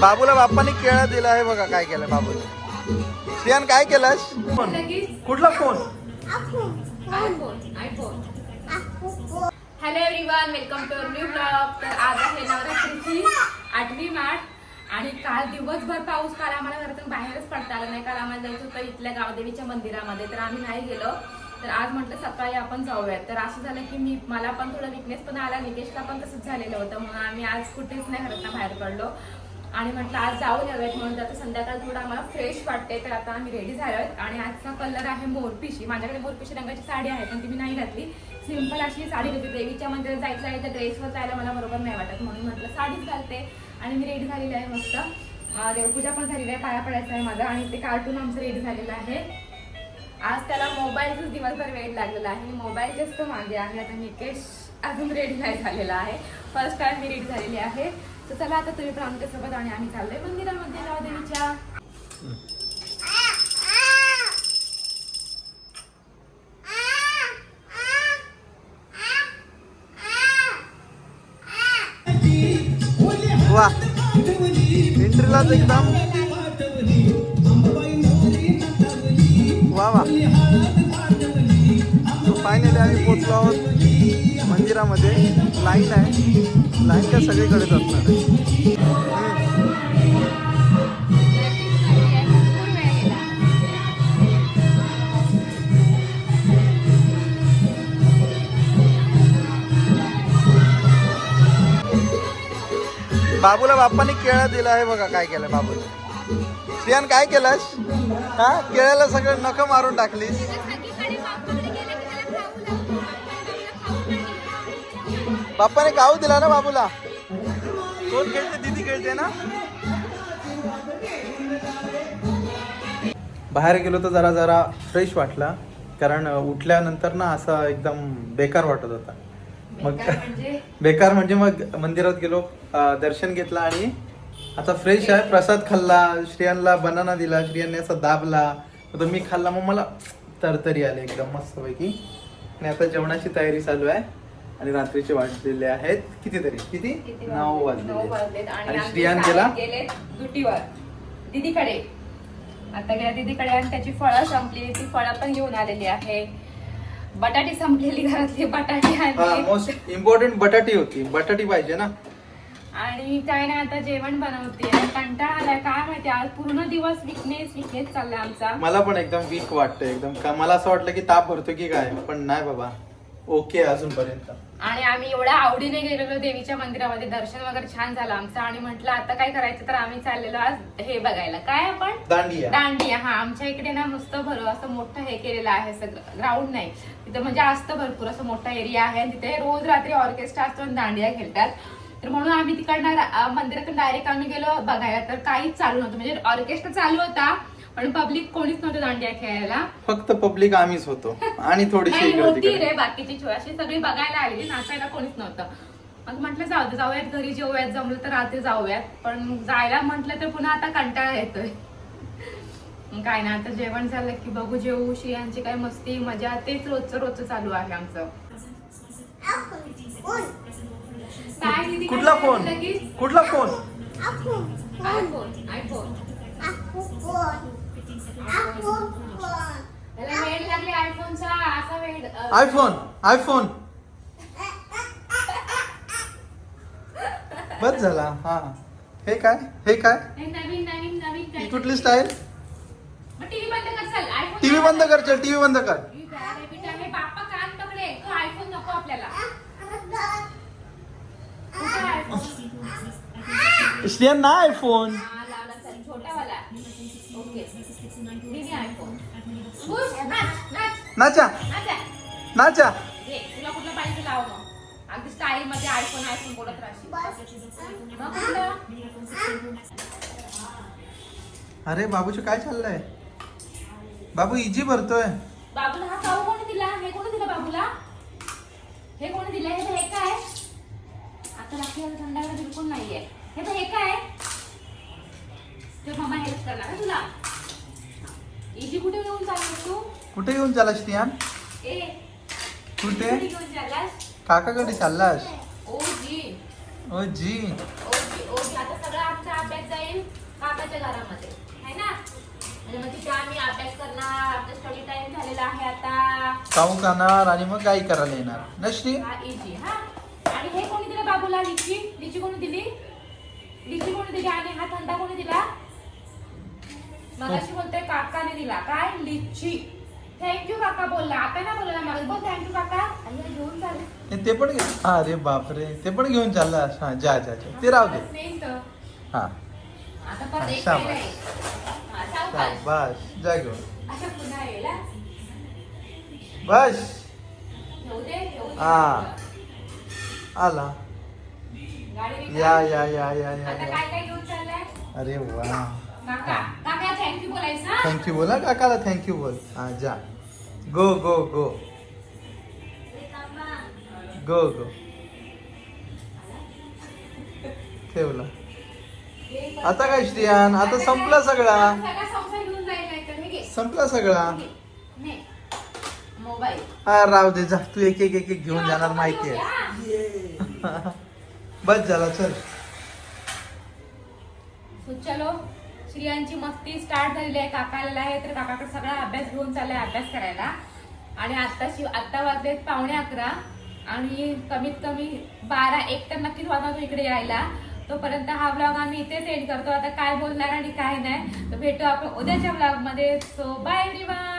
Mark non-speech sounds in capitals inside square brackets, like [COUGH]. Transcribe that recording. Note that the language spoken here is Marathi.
बाबूला बाप्पाने केळं दिलं आहे बघा काय केलं बाबूने. श्रियान काय केलंस? कुठला phone? Hello everyone welcome to new blog तर आज आहे नवरात्रीची आठवी मार्च आणि काल दिवसभर पाऊस काल आम्हाला घरातून बाहेरच पडता आला नाही. काल आम्हाला जायचं होतं इथल्या गावदेवीच्या मंदिरामध्ये तर आम्ही नाही गेलो. तर आज म्हटलं सकाळी आपण जाऊयात. तर असं झालं की मी मला पण थोडं विकनेस पण आला निकेशला पण तसंच झालेलं होतं. म्हणून आम्ही आज कुठेच नाही घरातून बाहेर पडलो. आणि म्हटलं आज जाऊन यावेत म्हणून. आता संध्याकाळ थोडं आम्हाला फ्रेश वाटते तर आता आम्ही रेडी झालोय. आणि आजचा कलर आहे मोरपिशी. माझ्याकडे मोरपिशी रंगाची साडी आहे पण ती मी नाही घातली. सिंपल अशी साडी घेतली. देवीच्या मंदिरात जायचं आहे तर ड्रेसवर जायला मला बरोबर नाही वाटत. म्हणून म्हटलं साडीच घालते. आणि मी रेडी झालेली आहे मस्त. देवपूजा पण झालेली आहे पाया पडायचं आहे माझा. आणि ते कार्टून आमचं रेडी झालेलं आहे. आज त्याला मोबाईलच दिवसभर वेळ लागलेला आहे. मोबाईल जास्त मागे आहे आता निकेश अजून रेडी नाही झालेला आहे. फर्स्ट टाइम मी रेडी झालेली आहे. तर चला आता तुम्ही पण आमच्यासोबत आणि आम्ही चाललोय मंदिरामध्ये जाऊ वा. एंट्रीलाच एकदम. वा वा. फायनली आम्ही पोचलो आहोत मंदिरामध्ये. लाईन आहे. लाईन काय सगळीकडेच असणार आहे. बाबूला बाप्पाने केळं दिलं आहे बघा काय केलं बाबूने. श्रियान काय केलंस? हा? केळ्याला सगळं नख मारून टाकलीस. बाप्पाने काऊ दिला ना बाबूला. कोण खेळते? दीदी खेळते ना? बाहेर गेलो तर जरा जरा फ्रेश वाटला. कारण उठल्यानंतर ना असं एकदम बेकार वाटत होता. मग बेकार म्हणजे? बेकार म्हणजे मग मंदिरात गेलो दर्शन घेतलं आणि आता फ्रेश आहे. प्रसाद खाल्ला श्रियांना बनाना दिला श्रियांनी असा दाबला. तर मी खाल्ला मग मला तरतरी आले एकदम मस्तपैकी. आणि आता जेवणाची तयारी चालू आहे. आणि रात्रीचे वाजलेले आहेत कितीतरी? किती? नऊ वाजले? आणि श्रियान गेला? दीदीकडे. आता गेल्या दीदीकडे आणि त्याची फळं संपली. ती फळं पण घेऊन आलेली आहे. बटाटी संपलेली घरातली बटाटी मोस्ट इम्पॉर्टंट बटाटी होती. बटाटी पाहिजे ना. आणि काय नाही आता जेवण बनवते. कंटाळा आलाय. काय माहिती आज पूर्ण दिवस विकनेस विकनेस चाललाय आमचा. मला पण एकदम वीक वाटतं एकदम मला असं वाटलं की ताप भरतो की काय? पण नाही बाबा. ओके अजूनपर्यंत. आणि आम्ही एवढ्या आवडीने गेलेलो देवीच्या मंदिरामध्ये. दर्शन वगैरे छान झालं आमचं. आणि म्हटलं आता काय करायचं? तर आम्ही चाललेलो आज हे बघायला. काय आपण? दांडिया. दांडिया. हा आमच्या इकडे ना नुसतं भर असं मोठं हे केलेलं आहे. सगळं ग्राउंड नाही. तिथं म्हणजे असतं भरपूर असं मोठा एरिया आहे. आणि तिथे रोज रात्री ऑर्केस्ट्रा असतो आणि दांडिया खेळतात. तर म्हणून आम्ही तिकडनं मंदिराकडे डायरेक्ट आम्ही गेलो बघायला. तर काहीच चालू नव्हतं. म्हणजे ऑर्केस्ट्रा चालू होता. पण पब्लिक कोणीच नव्हतं दांडिया खेळायला. फक्त पब्लिक आम्हीच होतो. आणि थोडीशी नाही इकडे होती तिकडे. रे बाकीची छोटी अशी सगळी बघायला आलेली. नाचायला कोणीच नव्हतं. मग म्हटलं जाऊ दे जाऊयात. घरी जेवूयात जमलं तर रात्री जाऊयात. पण जायला म्हटलं तर पुन्हा आता कंटाळा येतोय. मग काय ना आता जेवण झालं की बघू जेवू शियांची काय मस्ती मजा. तेच रोजचं रोजचं चालू आहे आमचं. काय दीदी, काय कुठला फोन? लगेच? कुठला फोन? आयफोन आयफोन त्याला वेळ लागले आयफोनचा असा वेळ अं, आयफोन आयफोन बस झाला हा. हे काय? हे काय? हे नवीन नवीन नवीन ही काय कुठली स्टाईल टीव्ही बंद कर चल आयफोन टीव्ही बंद कर. चल टीव्ही बंद कर. काय रे बेटा, बाप्पा कान पकडे तो आयफोन नको आपल्याला. कुठं आयफोन? श्रियन ना आयफोन नाच, नाच, नाचा नाचा. नाचा ये, तुला कुठलं पाहिजे लाव मग. अगदी स्टाईल मध्ये आयफोन आयफोन बोलत राहशील? अरे बाबूचं काय चाललंय? बाबू इजी भरतोय. बाबूला हा काऊ कोणी दिला? हे कोणी दिलं बाबूला? हे कोणी दिलं हे हे काय? आता आता थंडाकडे बिलकुल नाहीये. हे तर हे काय? ते मम्मा हेल्प करणार तुला इजी कुठे घेऊन चाललास तू कुठे घेऊन चालला श्रियान ए कुठे? काकाकडे चाललास? ओ जी ओ जी ओ जी ओ जी आता सगळा आमचा अभ्यास जाईल काकाच्या घरामध्ये है ना? मग तिथे आम्ही अभ्यास करणार आमचा स्टडी टाइम झालेला आहे आता. खाऊ खाणार आणि मग गाई करायला येणार. हा इजी हा. आणि हे कोणी दिलं बाबूला? लिची? लिची कोणी दिली? लिची कोणी दिली? आणि हा थंडा कोणी दिला? मगाशी बोलतोय काकाने दिला. काय? लिची. थँक्यू काका बोलला. आता ना बोलला मला बोल थँक्यू काका. आणि घेऊन चालेल ते पण घे. अरे बापरे. ते पण घेऊन चालला. हा जा जा जा. ते राहू दे. हा. आता परत एक शाबास. राहिलंय. हा, सावकाश. बस जा घेऊन. पुन्हा. बस. दे दे. हा. आला. गाडी रिकामी. या या या या या. आता या काय काय घेऊन चाललाय? अरे वा. काका काका थँक्यू बोलायचं? थँक्यू बोला काकाला थँक्यू बोल. हा जा. गो गो गो गो गो ठेवला. आता काय श्रियान? आता संपला सगळा. संपला सगळा. हे राव दे जा. तू एक एक एक एक घेऊन जाणार माहिती आहे. [LAUGHS] बस झाला चल. चलो श्रियांची मस्ती स्टार्ट झालेली आहे. काका आलेला आहे. तर काकाकडे सगळा अभ्यास घेऊन चाललाय अभ्यास करायला. आणि आत्ताशी आत्ता वाजलेत पावणे अकरा. आणि कमीत कमी बारा एक तर नक्कीच वाजता तो इकडे यायला. तोपर्यंत हा ब्लॉग आम्ही इथेच एंड करतो. आता काय बोलणार आणि काय नाही. तर भेटू आपण उद्याच्या ब्लॉगमध्ये सो बाय एव्हरीवन